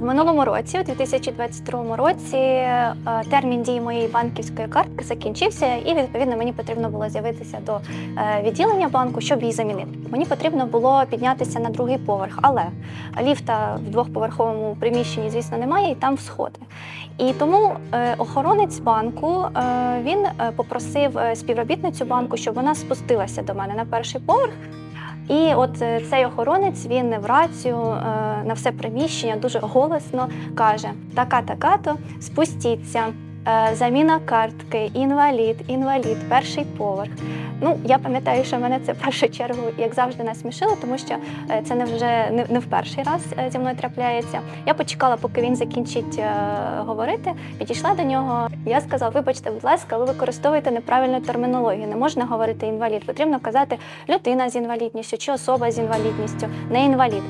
В минулому році, у 2022 році, е, термін дії моєї банківської картки закінчився, і відповідно мені потрібно було з'явитися до е, відділення банку, щоб її замінити. Мені потрібно було піднятися на другий поверх, але ліфта в двохповерховому приміщенні, звісно, немає, і там сходи. І тому е, охоронець банку він попросив співробітницю банку, щоб вона спустилася до мене на перший поверх. І от е, цей охоронець він в рацію е, на все приміщення дуже голосно каже: така, така то спустіться. Е, Заміна картки, інвалід, інвалід, перший поверх. Ну я пам'ятаю, що мене це в першу чергу, як завжди, насмішило, тому що е, це не вже не, не в перший раз е, зі мною трапляється. Я почекала, поки він закінчить е, говорити. Підійшла до нього. Я сказала: вибачте, будь ласка, ви використовуєте неправильну термінологію. Не можна говорити інвалід. Потрібно казати людина з інвалідністю чи особа з інвалідністю, не інвалід.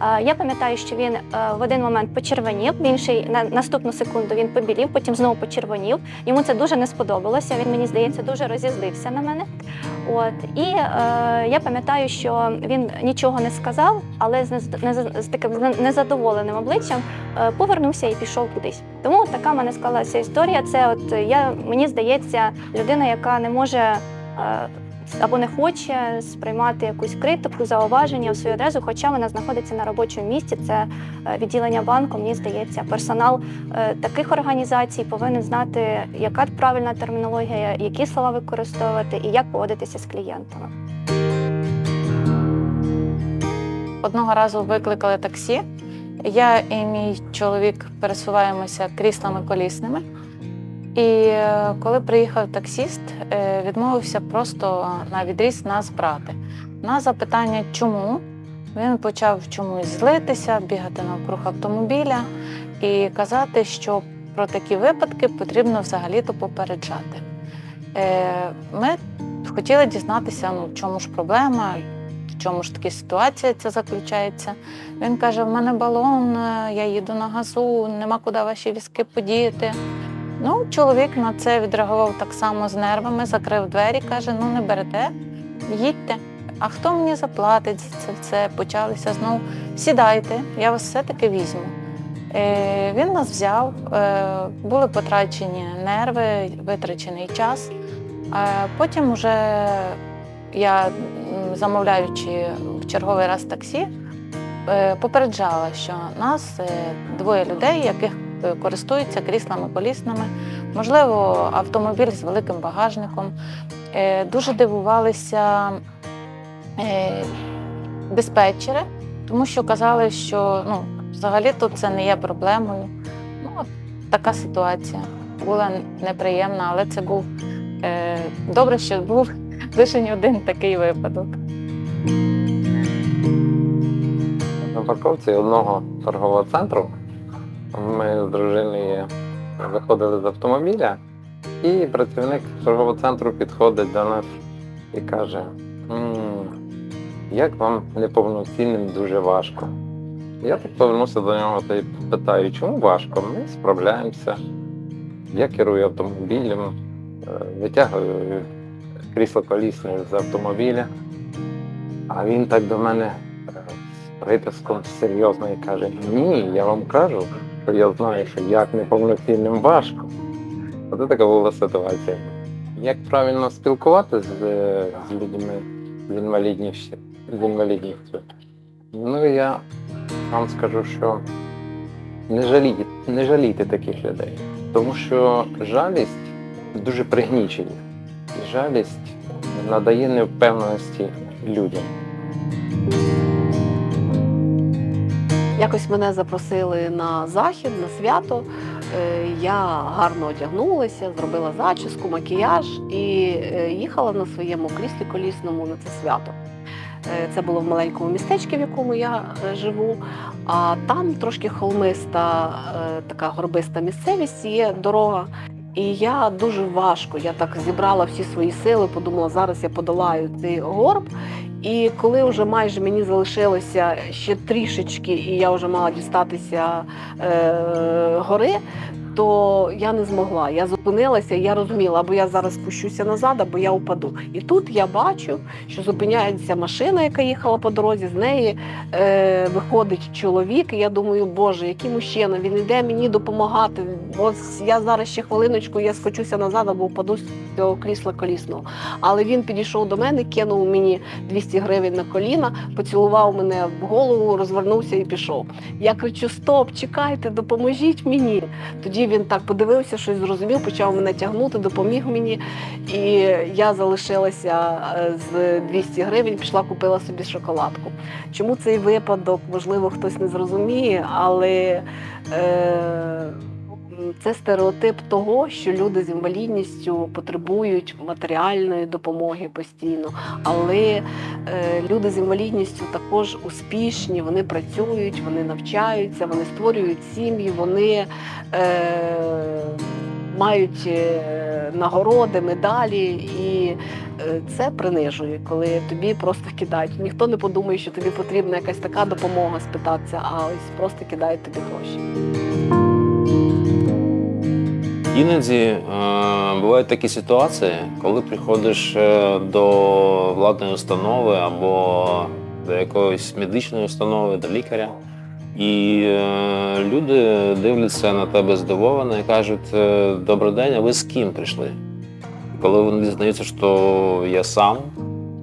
Е, Я пам'ятаю, що він е, в один момент почервонів, в інший на наступну секунду він побілів, потім знову почервонів. Йому це дуже не сподобалося. Він мені здається дуже розізлився на мене. От і е, я пам'ятаю, що він нічого не сказав, але з, нез- з таким незадоволеним обличчям е, повернувся і пішов кудись. Тому така мене склалася історія. Це от я мені здається, людина, яка не може. Або не хоче сприймати якусь критику, зауваження в свою адресу, хоча вона знаходиться на робочому місці. Це е, відділення банку. Мені здається, персонал е, таких організацій повинен знати, яка правильна термінологія, які слова використовувати і як поводитися з клієнтами. Одного разу викликали таксі. Я і мій чоловік пересуваємося кріслами колісними. І е, коли приїхав таксіст, е, відмовився просто на відріз нас брати. На запитання, чому, він почав чомусь злитися, бігати навкруг автомобіля і казати, що про такі випадки потрібно взагалі-то попереджати. Е, Ми хотіли дізнатися, ну, в чому ж проблема, в чому ж таки ситуація ця заключається. Він каже: в мене балон, я їду на газу, нема куди ваші візки подіяти. Ну, чоловік на це відреагував так само з нервами, закрив двері, каже: ну не берете, їдьте. А хто мені заплатить за це все? Почалися знову. Сідайте, я вас все-таки візьму. Е, він нас взяв, е, були потрачені нерви, витрачений час. Е, потім, уже я, замовляючи в черговий раз таксі, е, попереджала, що нас е, двоє людей, яких користуються кріслами колісними, можливо, автомобіль з великим багажником. Е, Дуже дивувалися е, диспетчери, тому що казали, що ну, взагалі тут це не є проблемою. Ну, така ситуація була неприємна, але це був е, добре, що був лише не один такий випадок. На парковці одного торгового центру ми з дружиною виходили з автомобіля, і працівник торгового центру підходить до нас і каже: «М, як вам неповноцінним дуже важко. Я так повернувся до нього та й питаю, чому важко? Ми справляємося. Я керую автомобілем, е, витягую крісло колісне з автомобіля. А він так до мене приписком серйозно і каже: Ні, я вам кажу, що я знаю, що як неповноцінним важко. Оце така була ситуація. Як правильно спілкуватися з, е, з людьми з інвалідністю, з інвалідністю? Ну я вам скажу, що не жалійте, не жалійте таких людей, тому що жалість дуже пригнічує. І жалість надає невпевненості людям. Якось мене запросили на захід, на свято. Е, Я гарно одягнулася, зробила зачіску, макіяж і е, їхала на своєму кріслі колісному на це свято. Е, Це було в маленькому містечку, в якому я живу. А там трошки холмиста, така горбиста місцевість, є дорога. І я дуже важко, я так зібрала всі свої сили, подумала, зараз я подолаю цей горб. І коли вже майже мені залишилося ще трішечки, і я вже мала дістатися е, гори, то я не змогла. Я зупинилася, я розуміла, або я зараз спущуся назад, або я упаду. І тут я бачу, що зупиняється машина, яка їхала по дорозі. З неї е, виходить чоловік. І я думаю, боже, який мужчина, він йде мені допомагати. Ось я зараз ще хвилиночку, я скочуся назад або впаду з цього крісла колісного. Але він підійшов до мене, кинув мені 200 гривень на коліна, поцілував мене в голову, розвернувся і пішов. Я кричу: Стоп, чекайте, допоможіть мені. Тоді він так подивився, щось зрозумів, почав мене тягнути, допоміг мені. І я залишилася е, з 200 гривень, пішла, купила собі шоколадку. Чому цей випадок, можливо, хтось не зрозуміє, але е, це стереотип того, що люди з інвалідністю потребують матеріальної допомоги постійно. Але е, люди з інвалідністю також успішні, вони працюють, вони навчаються, вони створюють сім'ї, вони е, мають е, нагороди, медалі. І е, це принижує, коли тобі просто кидають. Ніхто не подумає, що тобі потрібна якась така допомога спитатися, а ось просто кидають тобі гроші. Іноді е, бувають такі ситуації, коли приходиш е, до владної установи або до якоїсь медичної установи, до лікаря, і е, люди дивляться на тебе здивовано і кажуть: е, Добрий день, а ви з ким прийшли? Коли вони дізнаються, що я сам,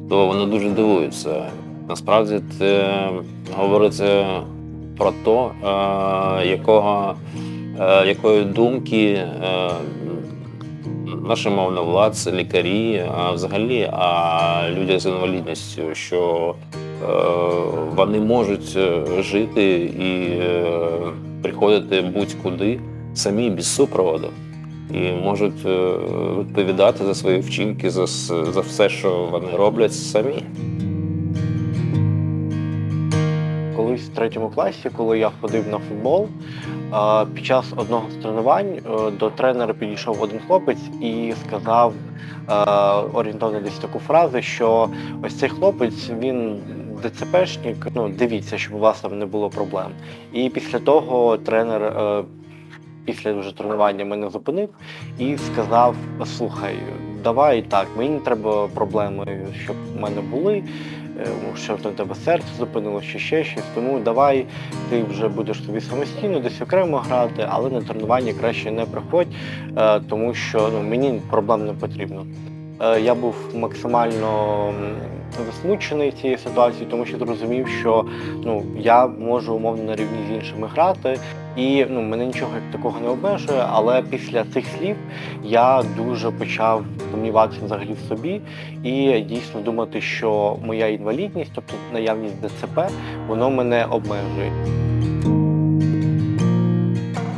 то вони дуже дивуються. Насправді це говорить е, про те, якого якої думки е, наші мовновладці, лікарі, а взагалі, а люди з інвалідністю, що е, вони можуть е, жити і е, приходити будь-куди самі без супроводу. І можуть е, відповідати за свої вчинки, за, за все, що вони роблять самі. колись в третьому класі, коли я ходив на футбол, під час одного з тренувань е, до тренера підійшов один хлопець і сказав е, орієнтовно десь таку фразу, що ось цей хлопець він ДЦПшник, ну дивіться, щоб у вас там не було проблем. І після того тренер. е, Після вже тренування мене зупинив і сказав: слухай, давай так, мені не треба проблеми, щоб в мене були, що в тебе серце зупинило, чи ще щось. Тому давай ти вже будеш собі самостійно десь окремо грати, але на тренування краще не приходь, е, тому що ну, мені проблем не потрібно. Е, Я був максимально засмучений цією ситуацією, тому що зрозумів, що ну, я можу умовно на рівні з іншими грати, і ну, мене нічого такого не обмежує. Але після цих слів я дуже почав сумніватися взагалі в собі і дійсно думати, що моя інвалідність, тобто наявність ДЦП, воно мене обмежує.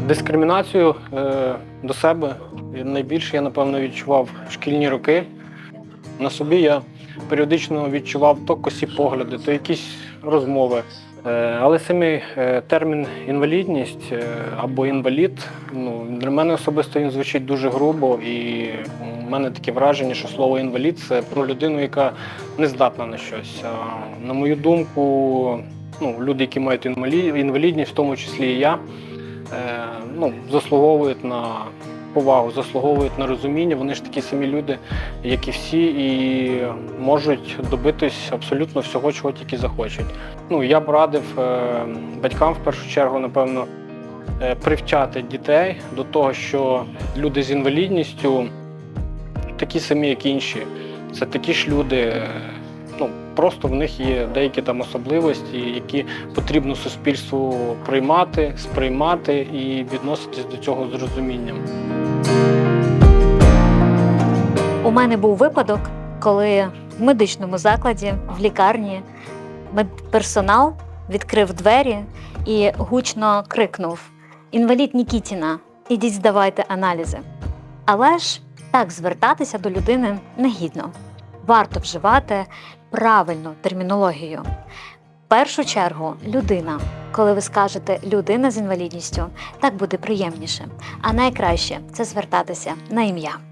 Дискримінацію е, до себе найбільше я, напевно, відчував в шкільні роки. На собі я періодично відчував то косі погляди, то якісь розмови. Е, але самий е, термін інвалідність е, або інвалід, ну, для мене особисто він звучить дуже грубо, і в мене таке враження, що слово інвалід це про людину, яка не здатна на щось. На мою думку, ну, люди, які мають інвалідність, в тому числі і я, ну, заслуговують на повагу, заслуговують на розуміння. Вони ж такі самі люди, як і всі, і можуть добитись абсолютно всього, чого тільки захочуть. Ну, я б радив е, батькам в першу чергу, напевно, е, привчати дітей до того, що люди з інвалідністю такі самі, як інші. Це такі ж люди. Просто в них є деякі там особливості, які потрібно суспільству приймати, сприймати і відноситись до цього з розумінням. У мене був випадок, коли в медичному закладі, в лікарні, медперсонал відкрив двері і гучно крикнув: Інвалід Нікітіна, ідіть здавайте аналізи. Але ж так звертатися до людини негідно. Варто вживати правильну термінологію. В першу чергу людина. Коли ви скажете людина з інвалідністю, так буде приємніше. А найкраще це звертатися на ім'я.